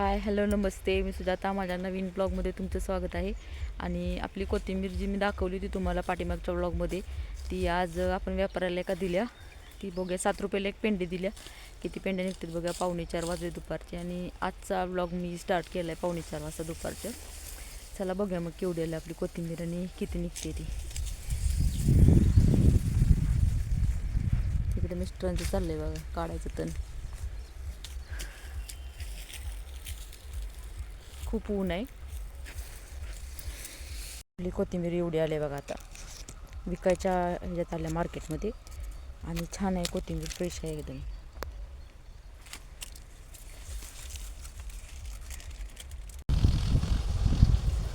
Hi hello नमस्ते. मी सुजाता. माझ्या नवीन ब्लॉगमध्ये तुमचं स्वागत आहे. आणि आपली कोथिंबीर जी मी दाखवली होती तुम्हाला पाठीमागच्या ब्लॉगमध्ये ती आज आपण व्यापाऱ्याला एका दिल्या. ती बघूया सात रुपयाला एक पेंडे दिल्या. किती पेंड्या निघतात बघा पावणे चार वाजले दुपारचे. आणि आजचा ब्लॉग मी स्टार्ट केला आहे पावणे चार वाजता दुपारचं. चला बघूया मग केवढी आपली कोथिंबीर आणि किती निघते ती. तिकडे मिस्टरांचं चाललं आहे बघा काढायचं तण. खूप ऊन आहे. आपली कोथिंबीर एवढी आली आहे बघा आता. विकायच्या ह्याच्यात आल्या मार्केटमध्ये. आणि छान आहे कोथिंबीर फ्रेश आहे एकदम.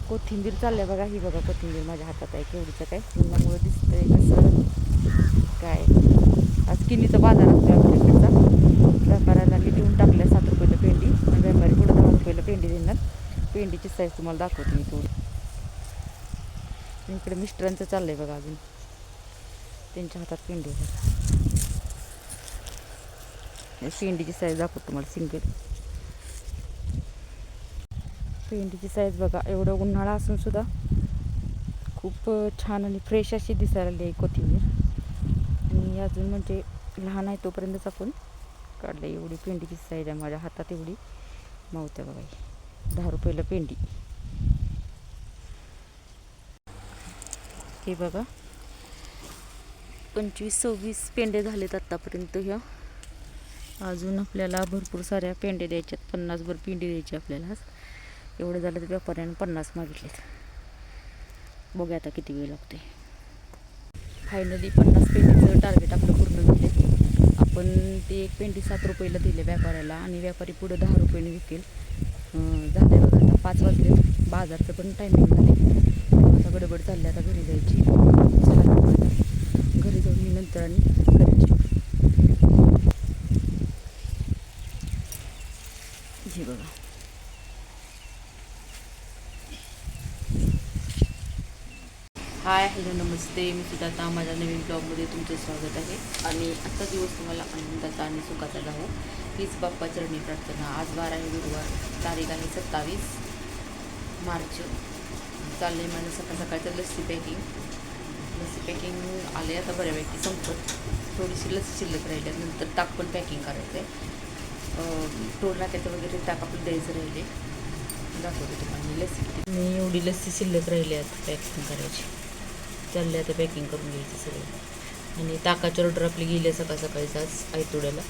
कोथिंबीर चालल्या बघा ही बघा कोथिंबीर माझ्या हातात आहे केवढीचं काय? उन्हामुळे दिसतंय कसं काय आज किनीचा बाजार असतो आपल्याकडचा व्यापाऱ्याला मी देऊन टाकल्या सात रुपयाला पेंडी आणि व्यापारी पुढे दहा रुपयाला पेंडी देणार पेंडीची साईज तुम्हाला दाखवते मी थोडी. इकडे मिस्टरांचं चाललं आहे बघा अजून. त्यांच्या हातात पेंडी आहे पेंडीची साईज दाखवतो तुम्हाला सिंगल पेंडीची साईज बघा एवढं उन्हाळा असून सुद्धा खूप छान आणि फ्रेश अशी दिसायला लागली आहे कोथिंबीर. आणि अजून म्हणजे लहान आहे तोपर्यंतच आपण काढलं एवढी पेंडीची साईज आहे माझ्या हातात एवढी. मावत्या बघा. दहा रुपयाला पेंडी. हे बघा. पंचवीस सव्वीस पेंडे झालेत आत्तापर्यंत ह्या. अजून आपल्याला भरपूर साऱ्या पेंडे द्यायच्यात. पन्नासभर पेंडी द्यायची आपल्याला. एवढं झालं तर व्यापाऱ्यानं पन्नास मागितलेत. बघा आता किती वेळ लागते फायनली पन्नास पेंडीचं टार्गेट आपलं पूर्ण झाले आपण ते एक पेंडी सात रुपयाला दिले व्यापाऱ्याला आणि व्यापारी पुढं दहा रुपयाने विकेल. झाले बघा आता. पाच वाजले. बाजारचं पण टायमिंग झाले आता गडबड चालली आता घरी जायची. चला घरी जाऊन मी नंतर आणि करायची. जी बघा. हाय हॅलो नमस्ते. मी सुद्धा माझ्या नवीन ब्लॉगमध्ये तुमचं स्वागत आहे. आणि आजचा दिवस तुम्हाला आनंदाचा आणि सुखाचा जावं हीच बाप्पा चरणी प्रार्थना. आज बारा आहे गुरुवार तारीख आहे सत्तावीस मार्च. चाललं आहे माझं सकाळ सकाळचं लस्सी पॅकिंग. लस्सी पॅकिंग आले आता बऱ्यापैकी संपत. थोडीशी लस्सी शिल्लक राहिली आहे. नंतर ताक पण पॅकिंग करायचं आहे टोल नाक्याचं वगैरे ताक आपलं द्यायचं राहिले दाखवते तुम्हाला लस्सी मी एवढी लस्सी शिल्लक राहिली आता पॅकिंग करायची. चालले आता पॅकिंग करून घ्यायची सगळं. आणि ताकाची ऑर्डर आपली गेली आहे सकाळ सकाळीच आज आयतोड्याला.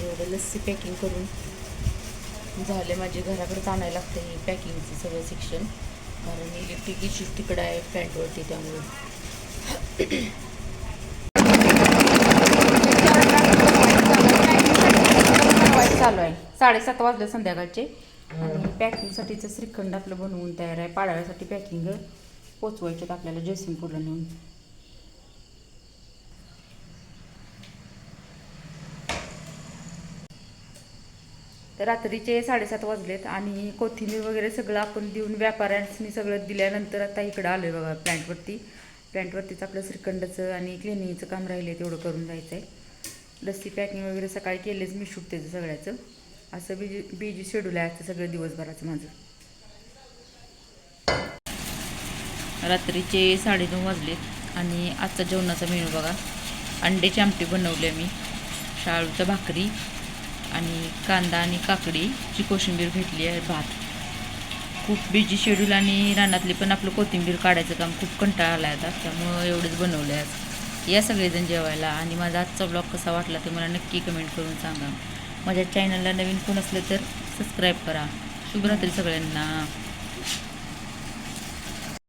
एवढं लस्सी पॅकिंग करून झाले माझे घराकडे आणायला लागतं हे पॅकिंगचं सगळं सेक्शन कारण इलेक्ट्रिक इश्यू तिकडं आहे फ्रंटवरती त्यामुळे. चालू आहे. साडेसात वाजले संध्याकाळचे. आणि पॅकिंगसाठीचं श्रीखंड आपलं बनवून तयार आहे. पाडाव्यासाठी पॅकिंग पोचवायचे आपल्याला जयसिंगपूरला नेऊन. तर रात्रीचे साडेसात वाजलेत आणि कोथिंबीर वगैरे सगळं आपण देऊन व्यापाऱ्यांनी सगळं दिल्यानंतर आता इकडं आलो आहे बघा प्लॅन्टवरती प्लॅन्टवरतीच आपलं श्रीखंडचं आणि क्लिनिंगचं काम राहिलं आहे तेवढं करून जायचं आहे लस्सी पॅकिंग वगैरे सकाळी केलेच मी शूट त्याचं सगळ्याचं. असं बीजी बीजी शेड्यूल आहे आजचं सगळं दिवसभराचं माझं. रात्रीचे साडेनऊ वाजलेत आणि आजचा जेवणाचा मेनू बघा. अंड्याची आमटी बनवली मी शाळूच्या भाकरी आणि कांदा आणि काकडीची कोशिंबीर भेटली आहे भात. खूप बिजी शेड्यूल आणि रानातली पण आपलं कोथिंबीर काढायचं काम खूप कंटाळा आला आता त्यामुळं एवढंच बनवलं आहे या सगळेजण जेवायला आणि माझा आजचा ब्लॉग कसा वाटला ते मला नक्की कमेंट करून सांगा. माझ्या चॅनलला नवीन कोण असलं तर सबस्क्राईब करा. शुभरात्री सगळ्यांना.